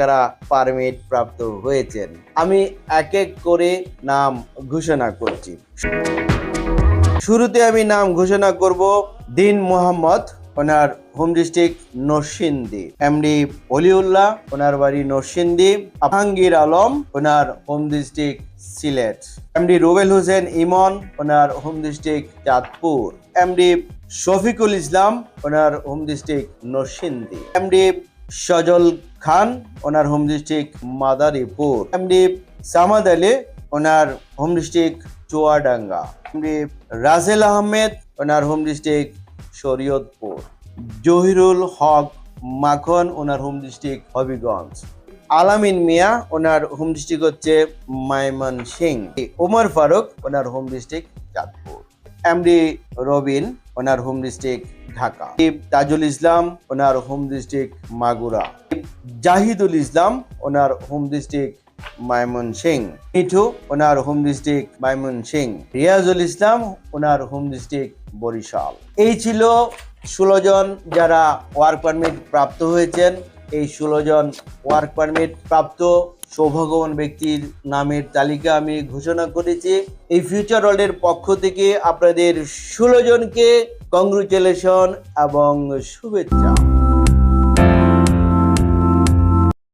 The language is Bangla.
কারা পারমিট প্রাপ্ত হয়েছেন। আমি এক এক করে নাম ঘোষণা করছি। শুরুতে আমি নাম ঘোষণা করব দিন মোহাম্মদ, ওনার home district Narsingdi. MD Oliullah, ওনার বাড়ি নরসিংদী। আফাঙ্গীর আলম, ওনার home district Sylhet. MD Rubel Hossain Emon, ওনার home district Chandpur. MD Shafiqul Islam, ওনার home district Narsingdi. MD Sajal Khan, ওনার home district Madaripur. MD Samad Ali, ওনার home district Chuadanga. MD Rajel Ahmed, ওনার হোম ডিস্ট্রিক্ট শরীয়তপুর। জহিরুল হক মাখন, ওনার হোম ডিস্ট্রিক্ট হবিগঞ্জ। আলামিন মিয়া, ওনার হোম ডিস্ট্রিক্ট হচ্ছে মাইমন সিং ওমর ফারুক, ওনার home district Chandpur. MD Robin ওনার হোম ডিস্ট্রিক্ট ঢাকা। তাজুল ইসলাম, ওনার হোম ডিস্ট্রিক্ট মাগুরা। জাহিদুল ইসলাম, ওনার home district Mymensingh Mithu, ওনার home district Mymensingh Riazul Islam, ওনার হোম ডিস্ট্রিক্ট বরিশাল। এই ছিল ষোলো জন যারা ওয়ার্ক পারমিট প্রাপ্ত হয়েছেন। এই ষোলো জন ওয়ার্ক পারমিট প্রাপ্ত সৌভাগ্যবান ব্যক্তির নামের তালিকা আমি ঘোষণা করেছি। এই ফিউচার ওয়ার্ল্ডের পক্ষ থেকে আপনাদের ষোলো জনকে কংগ্রেচুলেশন এবং শুভেচ্ছা।